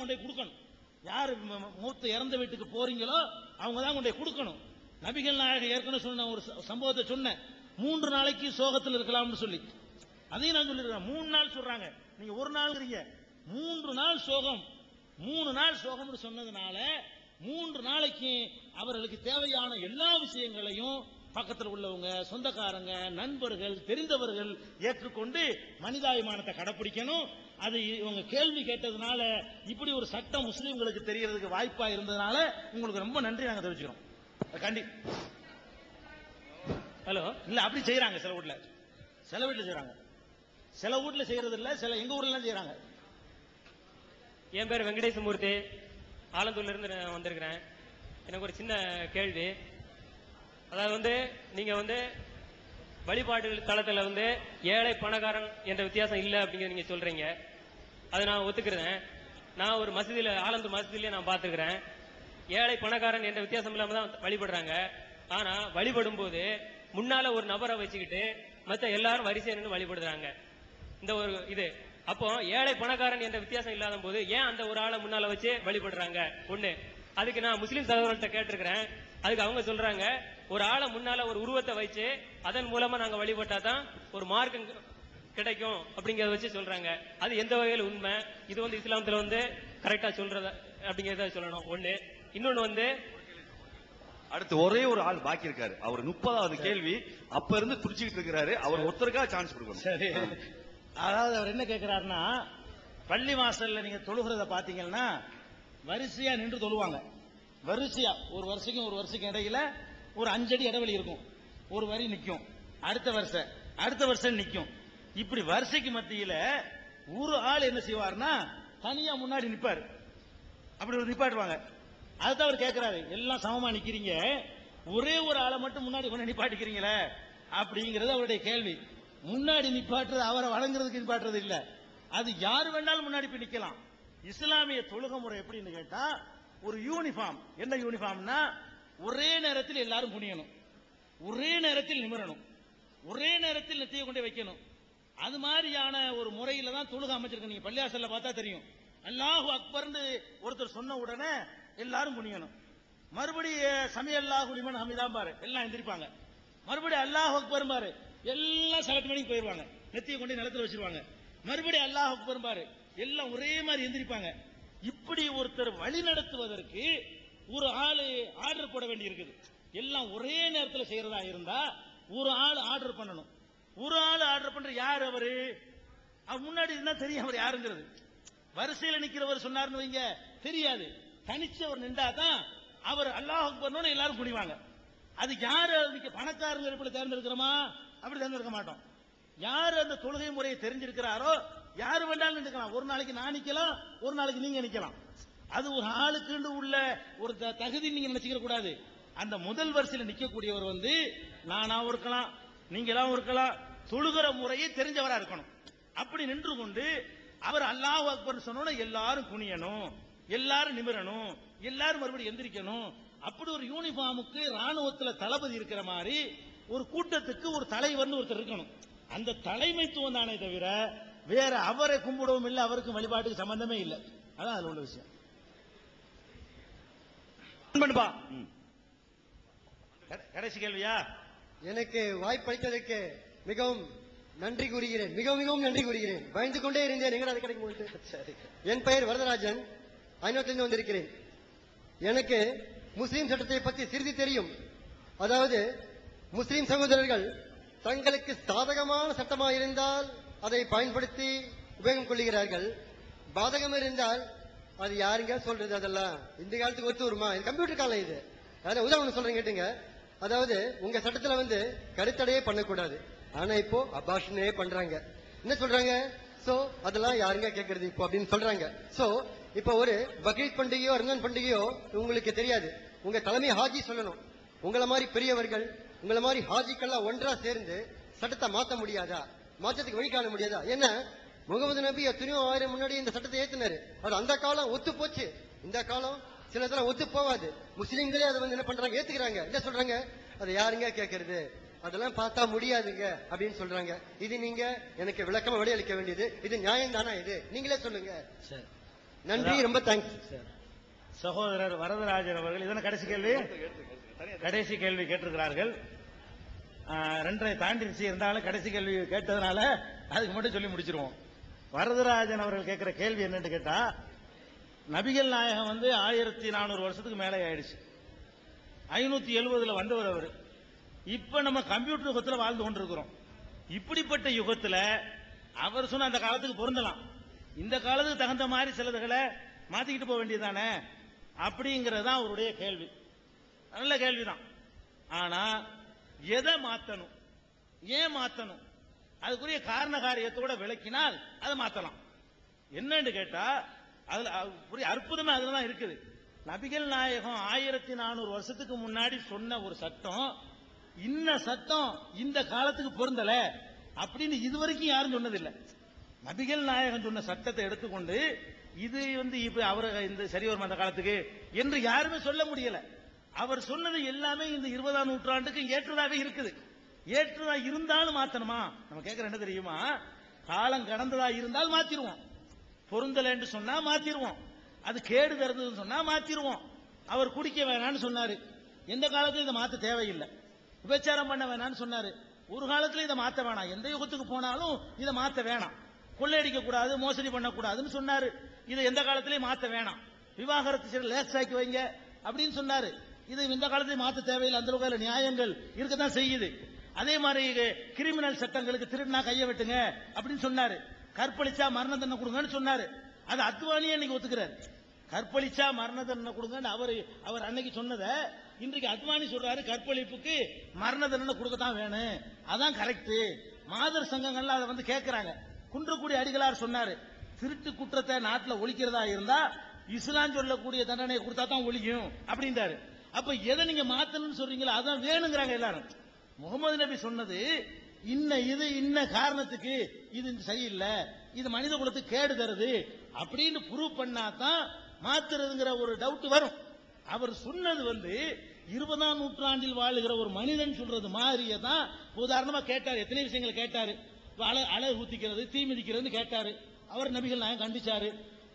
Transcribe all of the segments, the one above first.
கொண்டு போய் கொடுக்கணும். யார் மூத்த இறந்த வீட்டுக்கு போறீங்களோ அவங்க தான் கொண்டு போய் கொடுக்கணும். நபிகள் நாயகம் ஏற்கனவே சொன்ன ஒரு சம்பவத்தை சொன்னேன். மூன்று நாளைக்கு சோகத்தில் இருக்கலாம்னு சொல்லி. அதையும் நான் சொல்லிருக்கேன் மூணு நாள் சொல்றாங்க. நீங்க ஒரு நாள்ங்கிறீங்க மூன்று நாள் சோகம். மூணு நாள் சோகம்னு சொன்னதுனால மூன்று நாளைக்கு அவர்களுக்கு தேவையான எல்லா விஷயங்களையும் பக்கத்தில் உள்ளவங்க சொந்தக்காரங்க நண்பர்கள் தெரிந்தவர்கள் ஏற்றுக்கொண்டு மனிதாபிமானத்தை கடைபிடிக்கணும் அது இவங்க கேள்வி கேட்டதுனால இப்படி ஒரு சட்டம் முஸ்லீம்களுக்கு தெரியறதுக்கு வாய்ப்பா இருந்ததுனால உங்களுக்கு ரொம்ப நன்றி நாங்க தெரிவிச்சுக்கிறோம். கண்டி ஹலோ? இல்ல அப்படி செய்யறாங்க சில வீட்டுல சில வீட்டுல செய்யறாங்க சில வீட்ல செய்யறது இல்ல சில எங்க ஊர்ல செய்யறாங்க என் பேர் வெங்கடேசமூர்த்தி. ஆலந்தூர்ல இருந்து நான் வந்திருக்கிறேன். எனக்கு ஒரு சின்ன கேள்வி. அதாவது வந்து நீங்க வந்து வழிபாடு தளத்துல வந்து ஏழை பணக்காரன் என்ற வித்தியாசம் இல்லை அப்படிங்கிறத நீங்க சொல்றீங்க. அதை நான் ஒத்துக்கிறேன். நான் ஒரு மசதியில ஆலந்தூர் மசதியிலே நான் பார்த்துக்கிறேன். ஏழை பணக்காரன் என்ற வித்தியாசம் இல்லாம தான் வழிபடுறாங்க. ஆனா வழிபடும் போது முன்னால ஒரு நபரை வச்சுக்கிட்டு மத்த எல்லாரும் வரிசை நின்று வழிபடுறாங்க. இந்த ஒரு இது. அப்போ ஏழை பணக்காரன் என்ற வித்தியாசம் இல்லாத போது ஏன் அந்த ஒரு ஆளை முன்னால வச்சு வழிபடுறாங்க? ஒண்ணு. அதுக்கு நான் முஸ்லீம் சகோதரர்கிட்ட கேட்டிருக்கிறேன். அதுக்கு அவங்க சொல்றாங்க ஒரு ஆளை முன்னால ஒரு உருவத்தை வச்சு அதன் மூலமா நாங்க வழிபட்டா தான் ஒரு மார்க்கம் கிடைக்கும் அப்படிங்கறத வச்சு சொல்றாங்க. அது எந்த வகையில் உண்மை? இது வந்து இஸ்லாமத்துல வந்து கரெக்டா சொல்றத அப்படிங்கறத சொல்லணும். ஒண்ணு. இன்னொன்னு வந்து அடுத்து ஒரே ஒரு ஆள் பாக்கி இருக்காரு. அவர் முப்பதாவது கேள்வி. அப்ப இருந்து துடிச்சுக்கிட்டு இருக்கிறாரு. அவர் ஒருத்தருக்கா சான்ஸ் கொடுக்கணும். சரி. அதாவது அவர் என்ன கேட்கிறாருன்னா பள்ளி வாசல்ல நீங்க தொழுகிறத பாத்தீங்கன்னா வரிசையா நின்று தொழுவாங்க. வரிசையா. ஒரு வருஷக்கும் ஒரு வருஷக்கும் இடையில ஒரு அஞ்சடி இடைவெளி இருக்கும். ஒரு வரி நிற்கும் அடுத்த வருஷம் அடுத்த வருஷம் நிற்கும் இப்படி வரிசைக்கு மத்தியில ஒரு ஆள் என்ன செய்வார்னா தனியா முன்னாடி நிற்பார் அப்படி ஒரு நிப்பாட்டுவாங்க. அதுதான் அவர் கேட்கிறாரு எல்லாம் சமமா நிக்கிறீங்க? ஒரே ஒரு ஆளை மட்டும் முன்னாடி கொண்டு நிப்பாட்டிக்கிறீங்களே? அப்படிங்கிறது அவருடைய கேள்வி. முன்னாடி நிப்பாட்டுறது அவரை வழங்குறதுக்கு நிப்பாட்டுறது இல்ல. அது யார் வேணாலும் முன்னாடி போய் நிக்கலாம். இஸ்லாமிய தொழுக முறை எப்படின்னு கேட்டா ஒரு யூனிஃபார்ம் என்ன யூனிஃபார்ம்னா ஒரே நேரத்தில் எல்லாரும் குனியணும் ஒரே நேரத்தில் நிமிரணும். ஒரே நேரத்தில் நெத்தியை கொண்டே வைக்கணும். அது மாதிரியான ஒரு முறையில தான் தொழுக அமைச்சிருக்க நீங்க பள்ளியாசல்ல பார்த்தா தெரியும். அல்லாஹு அக்பர்னு ஒருத்தர் சொன்ன உடனே எல்லாரும் குனியணும் மறுபடி சமய அல்லாஹு லிமன் ஹமிதான் பாரு. எல்லாம் எந்திரிப்பாங்க. மறுபடி அல்லாஹ் அக்பர் பாரு. எல்லாம் செலக்ட் பண்ணி போயிருவாங்க. நெத்தியை கொண்டு நிலத்தில் வச்சிருவாங்க. மறுபடி அல்லாஹ் அக்பர் பாரு. எல்லாம் ஒரே மாதிரி எந்திரிப்பாங்க. இப்படி ஒருத்தர் வழி நடத்துவதற்கு ஒரு ஆளு ஆர்டர் போட வேண்டி இருக்குது எல்லாம் ஒரே நேரத்தில் செய்யறதா இருந்தா ஒரு ஆள் ஆர்டர் பண்ணணும். ஒரு ஆள் ஆர்டர் பண்ற யார் அவரு? அவர் முன்னாடி இருந்தா தெரியும் அவர் யாருங்கிறது. வரிசையில் நிக்கிறவர் சொன்னாருன்னு வைங்க தெரியாது. தனிச்சு அவர் நின்றா தான் அவர் அல்லாஹ் பண்ணணும் எல்லாரும் குடிவாங்க அது யாரு? பணக்காரங்க இப்படி தேர்ந்தெடுக்கிறோமா? அப்படி தேர்ந்தெடுக்க மாட்டோம். யாரு அந்த தொழுகை முறையை தெரிஞ்சிருக்கிறாரோ யாரு வேண்டாலும் நிற்கலாம் ஒரு நாளைக்கு நான் நிக்கலாம் ஒரு நாளைக்கு நீங்க நிக்கலாம். அது ஒரு ஆளுக்கு உள்ள ஒரு த- தகுதி நீங்க நினைச்சுக்க கூடாது. அந்த முதல் வரிசையில் நிக்கக்கூடியவர் வந்து நானாவும் இருக்கலாம் நீங்களாவும் இருக்கலாம் தொழுகிற முறையை தெரிஞ்சவரா இருக்கணும். அப்படி நின்று கொண்டு அவர் அல்லாஹ் அக்பர் சொன்னோட எல்லாரும் குனியணும் எல்லாரும் நிமிரணும் எல்லாரும் மறுபடியும் எந்திரிக்கணும். அப்படி ஒரு யூனிஃபார்முக்கு ராணுவத்துல தளபதி இருக்கிற மாதிரி ஒரு கூட்டத்துக்கு ஒரு தலைவர்னு ஒருத்தர் இருக்கணும். அந்த தலைமைத்துவம் தானே தவிர வேற அவரை கும்பிடவும் இல்லை அவருக்கு வழிபாட்டுக்கு சம்பந்தமே இல்லை. அதான் அதுல உள்ள விஷயம். பண்ணுப்பா. கட- கடைசி கேள்வியா? எனக்கு வாய்ப்பளித்ததற்கு மிகவும் நன்றி கூறுகிறேன். மிகவும் மிகவும் நன்றி கூறுகிறேன். பயந்து கொண்டே இருந்தேன். எங்கடா அது கிடைக்கும் என் பெயர் வரதராஜன். ஐநூற்றிலிருந்து வந்திருக்கிறேன். எனக்கு முஸ்லிம் சட்டத்தை பற்றி சிறிது தெரியும். அதாவது முஸ்லிம் சகோதரர்கள் தங்களுக்கு சாதகமான சட்டமாக இருந்தால் அதை பயன்படுத்தி உபயோகம் கொள்ளுகிறார்கள். பாதகம் இருந்தால் அது யாருங்க சொல்றது அதெல்லாம்? இந்த காலத்துக்கு ஒத்து வருமா? இது கம்ப்யூட்டர் காலம் இது. அதாவது உதாரணம் சொல்றேன் கேட்டுங்க. அதாவது உங்க சட்டத்துல வந்து கருத்தடையே பண்ணக்கூடாது. ஆனா இப்போ அபாஷனே பண்றாங்க. என்ன சொல்றாங்க? சோ அதெல்லாம் யாருங்க கேட்கறது இப்போ அப்படின்னு சொல்றாங்க. சோ இப்போ ஒரு பக்ரீத் பண்டிகையோ ரம்ஜான் பண்டிகையோ உங்களுக்கு தெரியாது. உங்க தலைமை ஹாஜி சொல்லணும். உங்களை மாதிரி பெரியவர்கள் உங்களை மாதிரி ஹாஜிக்கெல்லாம் ஒன்றா சேர்ந்து சட்டத்தை மாத்த முடியாதா? மாற்றத்துக்கு வழி காண முடியாதா? என்ன முகமது நபி எத்தனையோ ஆயிரம் முன்னாடி இந்த சட்டத்தை ஏத்தினாரு. அது அந்த காலம் ஒத்து போச்சு. இந்த காலம் சில இதெல்லாம் ஒத்து போவாது முஸ்லீம்களே அதை வந்து என்ன பண்றாங்க? ஏத்துக்கிறாங்க. என்ன சொல்றாங்க? அதை யாருங்க கேட்கறது அதெல்லாம் பார்த்தா முடியாதுங்க அப்படின்னு சொல்றாங்க. இது நீங்க எனக்கு விளக்கமா விடையளிக்க வேண்டியது. இது நியாயம் தானா இது? நீங்களே சொல்லுங்க. சரி. நன்றி ரொம்ப தேங்க்ஸ் சகோதரர் வரதராஜன் அவர்கள் இதன கடைசி கேள்வி? கடைசி கேள்வி கேட்டிருக்கிறார்கள். ரெண்டரை தாண்டிருச்சு. இருந்தாலும் கடைசி கேள்வி கேட்டதுனால அதுக்கு மட்டும் சொல்லி முடிச்சிருவோம். வரதராஜன் அவர்கள் கேட்கிற கேள்வி என்னன்னு கேட்டா நபிகள் நாயகம் வந்து ஆயிரத்தி நானூறு வருஷத்துக்கு மேலே ஆயிடுச்சு. ஐநூத்தி எழுபதுல வந்தவர் அவர். இப்ப நம்ம கம்ப்யூட்டர் யுகத்தில் வாழ்ந்து கொண்டிருக்கிறோம். இப்படிப்பட்ட யுகத்துல அவர் சொன்ன அந்த காலத்துக்கு பொருந்தலாம். இந்த காலத்துக்கு தகுந்த மாதிரி சிலதுகளை மாத்திக்கிட்டு போக வேண்டியதுதானே? அப்படிங்கிறது தான் அவருடைய கேள்வி. நல்ல கேள்விதான். ஆனா எதை மாத்தணும்? ஏன் மாத்தணும்? அதுக்குரிய காரண காரியத்தோட விளக்கினால் அதை மாத்தலாம். என்னன்னு கேட்டா அதுல ஒரு புரிய அற்புதமே தான் இருக்குது. நபிகள் நாயகம் ஆயிரத்தி நானூறு வருஷத்துக்கு முன்னாடி சொன்ன ஒரு சட்டம் இன்ன சட்டம் இந்த காலத்துக்கு பொருந்தல அப்படின்னு இதுவரைக்கும் யாரும் சொன்னதில்லை. நபிகள் நாயகம் சொன்ன சட்டத்தை எடுத்துக்கொண்டு இது வந்து இப்ப அவர் இந்த சரி வரும் அந்த காலத்துக்கு என்று யாருமே சொல்ல முடியல. அவர் சொன்னது எல்லாமே இந்த இருபதாம் நூற்றாண்டுக்கு ஏற்றதாவே இருக்குது. ஏற்றதா இருந்தாலும் மாத்தணுமா? நம்ம கேட்கற என்ன தெரியுமா? காலம் கடந்ததா இருந்தால் மாத்திருவோம். பொருந்தலைன்னு சொன்னா மாத்திருவோம். அது கேடு தருதுன்னு சொன்னா மாத்திருவோம். அவர் குடிக்க வேணாம்னு சொன்னாரு. எந்த காலத்திலும் இதை மாத்த தேவையில்லை. விபச்சாரம் பண்ண வேணாம்னு சொன்னாரு. ஒரு காலத்துல இதை மாத்த வேணாம். எந்த யுகத்துக்கு போனாலும் இதை மாத்த வேணாம். கொள்ளையடிக்க கூடாது மோசடி பண்ணக்கூடாதுன்னு சொன்னாரு. இதை எந்த காலத்திலயும் மாத்த வேணாம். விவாகரத்து சரி லேசாக்கி வைங்க அப்படின்னு சொன்னாரு. இதை இந்த காலத்திலயும் மாத்த தேவையில்லை. அந்த அளவுக்கு நியாயங்கள் இருக்கத்தான் செய்யுது. அதே மாதிரி கிரிமினல் சட்டங்களுக்கு திருடினா கையை வெட்டுங்க அப்படின்னு சொன்னாரு. கற்பழிச்சா மரண தண்டனை கொடுங்கன்னு சொன்னாரு. அது அத்வானியே இன்னைக்கு ஒத்துக்கிறாரு. கற்பழிச்சா மரண தண்டனை கொடுங்கன்னு அவர் அவர் அன்னைக்கு சொன்னதை இன்றைக்கு அத்வானி சொல்றாரு கற்பழிப்புக்கு மரண தண்டனை கொடுக்கத்தான் வேணும். அதான் கரெக்ட் மாதர் சங்கங்கள்ல அதை வந்து கேட்கறாங்க குன்றக்குடி அடிகளார் சொன்னாரு திருட்டு குற்றத்தை நாட்டில் ஒழிக்கிறதா இருந்தா இஸ்லாம் சொல்லக்கூடிய தண்டனையை கொடுத்தா தான் ஒழியும் அப்படின்றாரு. அப்ப எதை நீங்க மாத்தணும்னு சொல்றீங்களோ அதான் வேணுங்கிறாங்க எல்லாரும். முகமது நபி சொன்னது இன்ன இது இன்ன காரணத்துக்கு இது சரியில்லை இது மனித குலத்துக்கு கேடு தருது அப்படின்னு ப்ரூவ் பண்ணாதான் மாத்துறதுங்கிற ஒரு டவுட் வரும். அவர் சொன்னது வந்து இருபதாம் நூற்றாண்டில் வாழுகிற ஒரு மனிதன் சொல்றது மாதிரியே தான் உதாரணமா கேட்டார் எத்தனை விஷயங்களை கேட்டாரு. அழகு ஊத்திக்கிறது தீ மிதிக்கிறதுன்னு கேட்டாரு. அவர் நபிகள் நாயம் கண்டிச்சாரு.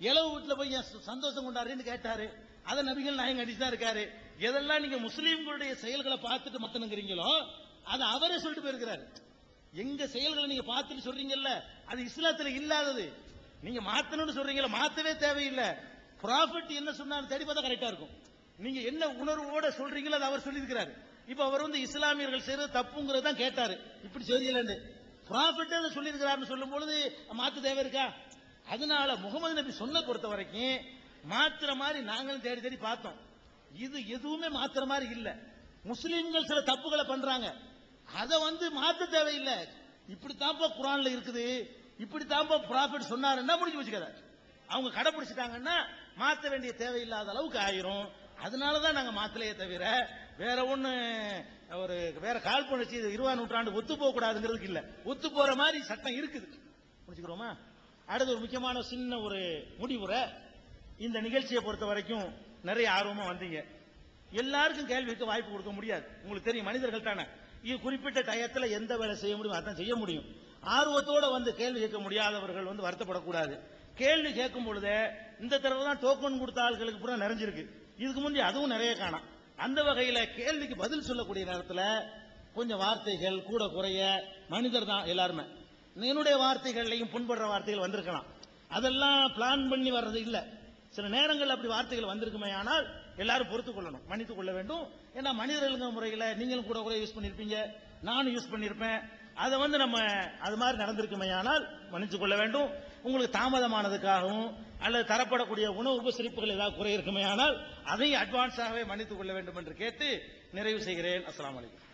இளவு வீட்டுல போய் சந்தோஷம் கொண்டாருன்னு கேட்டாரு. அதை நபிகள் நாயகம் கண்டிச்சு தான் இருக்காரு. எதெல்லாம் நீங்க முஸ்லீம்களுடைய செயல்களை பார்த்துட்டு மத்தனுங்கிறீங்களோ அது அவரே சொல்லிட்டு போயிருக்கிறாரு. எங்க செயல்களை நீங்க பார்த்துட்டு சொல்றீங்கல்ல அது இஸ்லாத்துல இல்லாதது. நீங்க மாத்தணும்னு சொல்றீங்கல்ல மாத்தவே தேவையில்லை. ப்ராஃபிட் என்ன சொன்னாலும் தேடி பார்த்தா கரெக்டா இருக்கும். நீங்க என்ன உணர்வோட சொல்றீங்களோ அதை அவர் சொல்லியிருக்கிறாரு. இப்ப அவர் வந்து இஸ்லாமியர்கள் செய்யறது தப்புங்கிறது தான் கேட்டாரு. இப்படி செய்யலன்னு. ப்ராஃபிட் அதை சொல்லியிருக்கிறாருன்னு சொல்லும் பொழுது மாத்து தேவை இருக்கா? அதனால முகமது நபி சொன்ன பொறுத்த வரைக்கும் மாத்திர மாதிரி நாங்களும் தேடி தேடி பார்த்தோம். இது எதுவுமே மாத்திர மாதிரி இல்லை. முஸ்லீம்கள் சில தப்புகளை பண்றாங்க. அதை வந்து மாற்ற தேவையில்லை. இப்படித்தான்ப்பா குரான்ல இருக்குது. இப்படித்தான்ப்பா ப்ராஃபிட் சொன்னாருன்னா முடிஞ்சு வச்சுக்கத அவங்க கடைபிடிச்சிட்டாங்கன்னா மாத்த வேண்டிய தேவையில்லாத அளவுக்கு ஆயிரும். அதனாலதான் நாங்க மாத்தலையே தவிர வேற ஒண்ணு ஒரு வேற கால் பண்ணிச்சு இருபதாம் நூற்றாண்டு ஒத்து போக கூடாதுங்கிறதுக்கு இல்ல. ஒத்து போற மாதிரி சட்டம் இருக்குது. முடிச்சுக்கிறோமா அடுத்து ஒரு முக்கியமான சின்ன ஒரு முடிவுரை இந்த நிகழ்ச்சியை பொறுத்த வரைக்கும் நிறைய ஆர்வமா வந்தீங்க. எல்லாருக்கும் கேள்விக்கு வாய்ப்பு கொடுக்க முடியாது. உங்களுக்கு தெரியும் மனிதர்கள் தானே. இது குறிப்பிட்ட டயத்தில் எந்த வேலை செய்ய முடியும் அதான் செய்ய முடியும். ஆர்வத்தோட வந்து கேள்வி கேட்க முடியாதவர்கள் வந்து வருத்தப்படக்கூடாது. கேள்வி கேட்கும் பொழுதே இந்த தடவை தான் டோக்கன் கொடுத்த ஆட்களுக்கு பூரா நிறைஞ்சிருக்கு. இதுக்கு முந்தைய அதுவும் நிறைய காணும். அந்த வகையில் கேள்விக்கு பதில் சொல்லக்கூடிய நேரத்தில் கொஞ்சம் வார்த்தைகள் கூட குறைய மனிதர் தான் எல்லாருமே. என்னுடைய வார்த்தைகள்லையும் புண்படுற வார்த்தைகள் வந்திருக்கலாம். அதெல்லாம் பிளான் பண்ணி வர்றது இல்லை. சில நேரங்கள் அப்படி வார்த்தைகள் வந்திருக்குமே ஆனால் எல்லாரும் பொறுத்துக் கொள்ளணும் மன்னித்துக் கொள்ள வேண்டும். ஏன்னா மனிதர்களுங்க முறையில நீங்களும் கூட கூட யூஸ் பண்ணிருப்பீங்க. நானும் யூஸ் பண்ணிருப்பேன். அதை வந்து நம்ம அது மாதிரி நடந்திருக்குமே ஆனால் மன்னித்துக் கொள்ள வேண்டும். உங்களுக்கு தாமதமானதுக்காகவும் அல்லது தரப்படக்கூடிய உணவு உபசரிப்புகள் ஏதாவது குறை இருக்குமே ஆனால் அதையும் அட்வான்ஸாகவே மன்னித்துக் கொள்ள வேண்டும் என்று கேட்டு நிறைவு செய்கிறேன். அஸ்லாம் வலைக்கம்